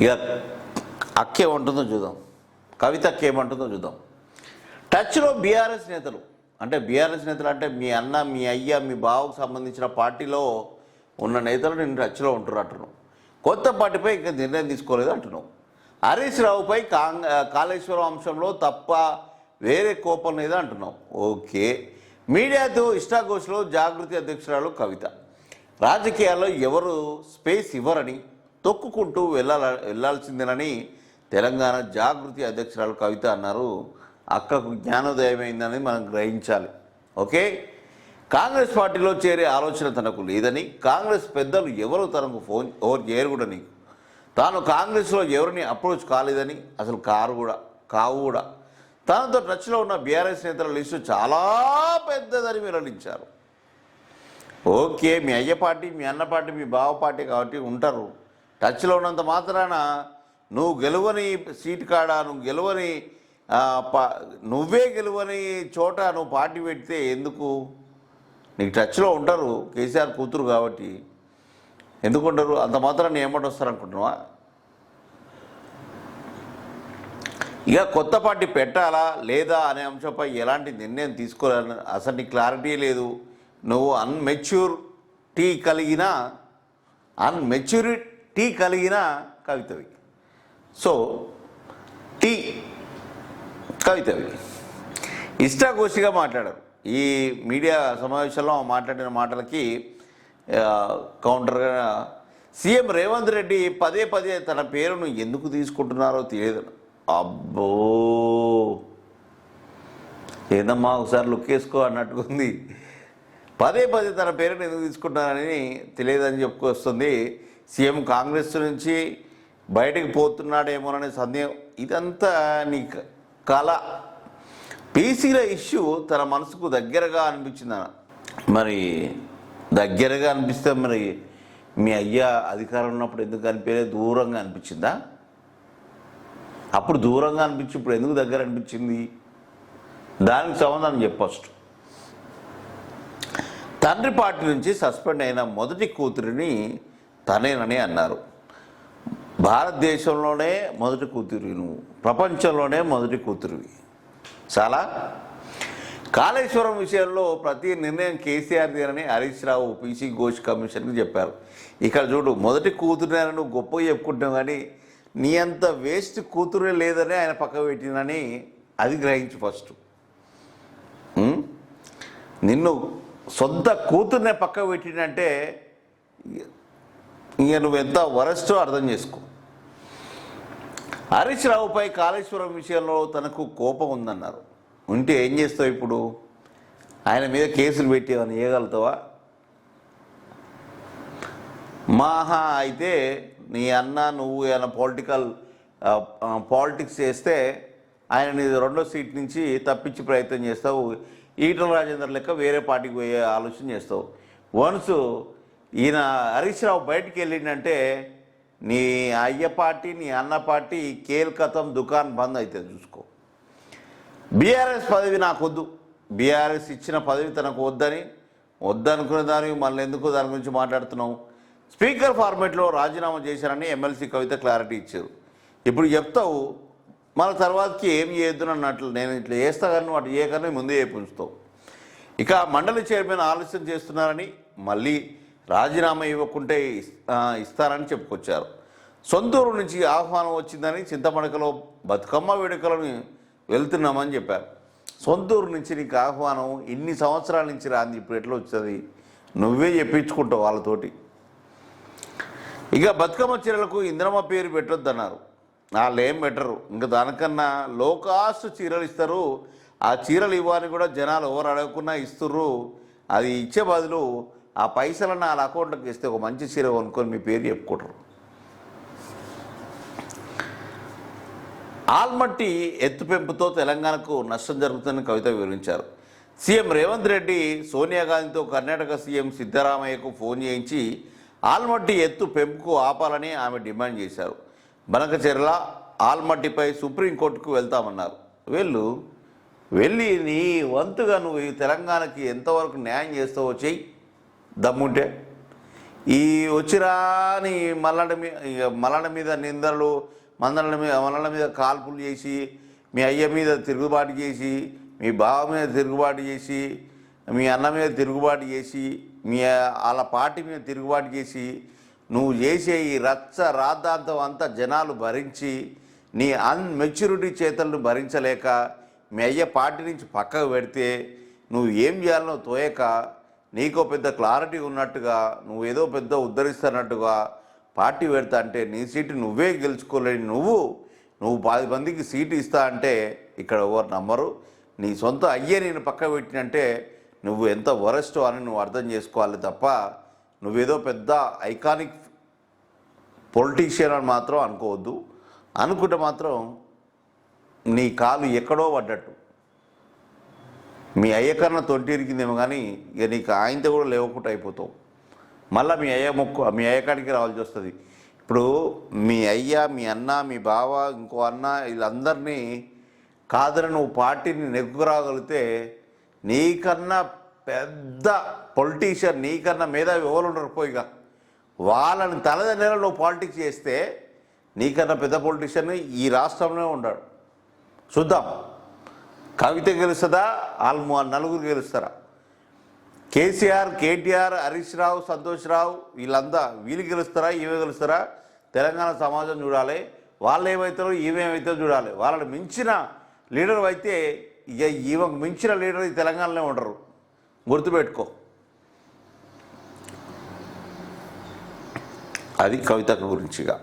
ఇక అక్క ఏమంటుందో చూద్దాం. కవిత అక్క ఏమంటుందో చూద్దాం. టచ్లో బీఆర్ఎస్ నేతలు అంటే బీఆర్ఎస్ నేతలు అంటే మీ అన్న మీ అయ్య మీ బావకు సంబంధించిన పార్టీలో ఉన్న నేతలు నేను టచ్లో ఉంటారు అంటున్నావు. కొత్త పార్టీపై ఇంకా నిర్ణయం తీసుకోలేదు అంటున్నావు. హరీష్ రావుపై కాంగ్ కాళేశ్వరం అంశంలో తప్ప వేరే కోపం లేదా అంటున్నావు. ఓకే. మీడియాతో ఇష్టాగోష్లో జాగృతి అధ్యక్షురాలు కవిత. రాజకీయాల్లో ఎవరు స్పేస్ ఇవ్వరని తొక్కుకుంటూ వెళ్ళాల వెళ్ళాల్సిందేనని తెలంగాణ జాగృతి అధ్యక్షురాలు కవిత అన్నారు. అక్కకు జ్ఞానోదయమైందని మనం గ్రహించాలి. ఓకే? కాంగ్రెస్ పార్టీలో చేరే ఆలోచన తనకు లేదని కాంగ్రెస్ పెద్దలు ఎవరు తనకు ఫోన్ ఎవరు చేయరు కూడా నీకు. తాను కాంగ్రెస్లో ఎవరిని అప్రోచ్ కాలేదని అసలు కారు కూడా కావు కూడా. తనతో టచ్లో ఉన్న బీఆర్ఎస్ నేతల లిస్టు చాలా పెద్దదని వెల్లడించారు. ఓకే మీ అయ్య పార్టీ మీ అన్న పార్టీ మీ బావ పార్టీ కాబట్టి ఉంటారు. టచ్లో ఉన్నంత మాత్రాన నువ్వు గెలువని సీట్ కాడ నువ్వు గెలువని నువ్వే గెలువని చోట నువ్వు పార్టీ పెడితే ఎందుకు? నీకు టచ్లో ఉంటారు కేసీఆర్ కూతురు కాబట్టి. ఎందుకు అంత మాత్రాన్ని ఏమంటే వస్తారు అనుకుంటున్నావా ఇక కొత్త పార్టీ పెట్టాలా లేదా అనే అంశంపై ఎలాంటి నిర్ణయం తీసుకోలేను అసలు నీ క్లారిటీ లేదు. నువ్వు అన్మెచ్యూరిటీ కలిగిన అన్మెచ్యూరిటీ టీ కలిగిన కవితవి. So tea కవితవి. ఇష్టాగోషిగా మాట్లాడారు. ఈ మీడియా సమావేశంలో మాట్లాడిన మాటలకి కౌంటర్గా సీఎం రేవంత్ రెడ్డి పదే పదే తన పేరును ఎందుకు తీసుకుంటున్నారో తెలియదు. అబ్బో! ఏందమ్మా ఒకసారి లుక్ వేసుకో అన్నట్టుకుంది. పదే పదే తన పేరును ఎందుకు తీసుకుంటున్నారని తెలియదని చెప్పుకొస్తుంది సీఎం కాంగ్రెస్ నుంచి బయటకు పోతున్నాడేమోననే సందేహం. ఇదంతా నీ క- కళ. పీసీల ఇష్యూ తన మనసుకు దగ్గరగా అనిపించింది మరి దగ్గరగా అనిపిస్తే మరి మీ అయ్యా అధికారం ఉన్నప్పుడు ఎందుకు అనిపించలేదు దూరంగా అనిపించిందా? అప్పుడు దూరంగా అనిపించి ఇప్పుడు ఎందుకు దగ్గర అనిపించింది? దానికి సమాధానం చెప్పస్ట్ తండ్రి పార్టీ నుంచి సస్పెండ్ అయిన మొదటి కూతురిని తనేనని అన్నారు. భారతదేశంలోనే మొదటి కూతురు నువ్వు. ప్రపంచంలోనే మొదటి కూతురివి. చాలా? కాళేశ్వరం విషయంలో ప్రతి నిర్ణయం కేసీఆర్దేనని హరీష్ రావు పీసీ ఘోష్ కమిషన్కి చెప్పారు. ఇక్కడ చూడు మొదటి కూతురునని నువ్వు గొప్ప చెప్పుకుంటావు కానీ నీ అంత వేస్ట్ కూతురే లేదని ఆయన పక్క పెట్టినని అది గ్రహించు ఫస్ట్. నిన్ను సొంత కూతుర్నే పక్క పెట్టినంటే ఇక ఎంత వరస్టో అర్థం చేసుకో. హరీష్ రావుపై కాళేశ్వరం విషయంలో తనకు కోపం ఉందన్నారు. ఉంటే ఏం చేస్తావు ఇప్పుడు? ఆయన మీద కేసులు పెట్టేవని చేయగలుగుతావా మాహా అయితే నీ అన్న నువ్వు ఏమైనా పొలిటికల్ పాలిటిక్స్ చేస్తే ఆయన నీ రెండో సీట్ నుంచి తప్పించి ప్రయత్నం చేస్తావు. ఈటల రాజేందర్ లెక్క వేరే పార్టీకి పోయే ఆలోచన చేస్తావు. వన్స్ ఈయన హరీష్ రావు బయటికి వెళ్ళిండంటే నీ అయ్య పార్టీ నీ అన్న పార్టీ కేల్కతం దుకాన్ బంద్ అవుతుంది చూసుకో. బీఆర్ఎస్ పదవి నాకు వద్దు బీఆర్ఎస్ ఇచ్చిన పదవి తనకు వద్దని వద్దనుకునే దానికి మళ్ళీ ఎందుకు దాని గురించి మాట్లాడుతున్నావు? స్పీకర్ ఫార్మేట్లో రాజీనామా చేశారని ఎమ్మెల్సీ కవిత క్లారిటీ ఇచ్చారు. ఇప్పుడు చెప్తావు మన తర్వాతకి ఏం చేయొద్దు అన్నట్లు నేను ఇట్లా చేస్తా కానీ వాటి ఏ ముందే చేపించుతావు ఇక మండలి చైర్మన్ ఆలస్యం చేస్తున్నారని మళ్ళీ రాజీనామా ఇవ్వకుంటే ఇస్- ఇస్తారని చెప్పుకొచ్చారు. సొంతూరు నుంచి ఆహ్వానం వచ్చిందని చింతమడకలో బతుకమ్మ వేడుకలను వెళ్తున్నామని చెప్పారు. సొంతూరు నుంచి నీకు ఆహ్వానం ఇన్ని సంవత్సరాల నుంచి రాంది ఇప్పుడు ఎట్లా వచ్చింది? నువ్వే చెప్పించుకుంటావు వాళ్ళతోటి. ఇక బతుకమ్మ చీరలకు ఇంద్రమ్మ పేరు పెట్టొద్దన్నారు. వాళ్ళు ఏం పెట్టరు. ఇంకా దానికన్నా లో కాస్ట్ చీరలు ఇస్తారు. ఆ చీరలు ఇవ్వని కూడా జనాలు ఎవరు అడగకుండా ఇస్తుర్రు. అది ఇచ్చే బదులు ఆ పైసలను వాళ్ళ అకౌంట్లోకి ఇస్తే ఒక మంచి చీర కొనుక్కొని మీ పేరు చెప్పుకుంటారు. ఆల్మట్టి ఎత్తు పెంపుతో తెలంగాణకు నష్టం జరుగుతుందని కవిత వివరించారు. సీఎం రేవంత్ రెడ్డి సోనియా గాంధీతో కర్ణాటక సీఎం సిద్ధరామయ్యకు ఫోన్ చేయించి ఆల్మట్టి ఎత్తు పెంపుకు ఆపాలని ఆమె డిమాండ్ చేశారు. బనకచెర్ల ఆల్మట్టిపై సుప్రీంకోర్టుకు వెళ్తామన్నారు. వెళ్ళు వెళ్ళి నీ వంతుగా నువ్వు ఈ తెలంగాణకి ఎంతవరకు న్యాయం చేస్తావో చెయ్యి. దమ్ముంటే. ఈ వచ్చిరాని మల్లడ మీద మల్లడ మీద నిందలు మందల మీద మల్లల మీద కాల్పులు చేసి మీ అయ్య మీద తిరుగుబాటు చేసి మీ బావ మీద తిరుగుబాటు చేసి మీ అన్న మీద తిరుగుబాటు చేసి మీ వాళ్ళ పార్టీ మీద తిరుగుబాటు చేసి నువ్వు చేసే ఈ రచ్చ రాద్ధాంతం అంతా జనాలు భరించి నీ అన్మెచ్యూరిటీ చేతలను భరించలేక మీ అయ్య పార్టీ నుంచి పక్కకు పెడితే నువ్వు ఏం చేయాలనో తోయక నీకో పెద్ద క్లారిటీ ఉన్నట్టుగా నువ్వు ఏదో పెద్ద ఉద్ధరిస్తున్నట్టుగా పార్టీ పెడతా అంటే నీ సీటు నువ్వే గెలుచుకోలేని నువ్వు నువ్వు పది మందికి సీటు ఇస్తా అంటే ఇక్కడ ఎవరు నమ్మరు. నీ సొంత అయ్యే నేను పక్క పెట్టినంటే నువ్వు ఎంత వరెస్టో అని నువ్వు అర్థం చేసుకోవాలి తప్ప నువ్వేదో పెద్ద ఐకానిక్ పొలిటీషియన్ అని మాత్రం అనుకోవద్దు. అనుకుంటే మాత్రం నీ కాలు ఎక్కడో పడ్డట్టు. మీ అయ్యకన్నా తొంటి ఇరికిందేమో కానీ ఇక నీకు ఆయనతో కూడా లేవకుండా అయిపోతావు. మళ్ళీ మీ అయ్య మొక్కు మీ అయ్యకాడికి రావాల్సి వస్తుంది. ఇప్పుడు మీ అయ్య మీ అన్న మీ బావ ఇంకో అన్న వీళ్ళందరినీ కాదని నువ్వు పార్టీని నెగ్గురాగలిగితే నీకన్నా పెద్ద పొలిటీషియన్ నీకన్నా మేధావి ఎవరు ఉండరు పోయిగా వాళ్ళని నెలలో నువ్వు పాలిటిక్స్ చేస్తే నీకన్నా పెద్ద పొలిటీషియన్ ఈ రాష్ట్రంలో ఉన్నాడు చూద్దాం. కవిత గెలుస్తుందా? వాళ్ళు నలుగురు గెలుస్తారా? కేసీఆర్ కేటీఆర్ హరీష్ రావు సంతోష్ రావు వీళ్ళంతా వీళ్ళు గెలుస్తారా? ఈమె గెలుస్తారా? తెలంగాణ సమాజం చూడాలి. వాళ్ళు ఏమవుతారో ఈమెమవుతారో చూడాలి. వాళ్ళని మించిన లీడర్ అయితే ఇక ఈమెకు మించిన లీడర్ ఈ తెలంగాణలో ఉండరు. గుర్తుపెట్టుకో. అది కవిత గురించిగా.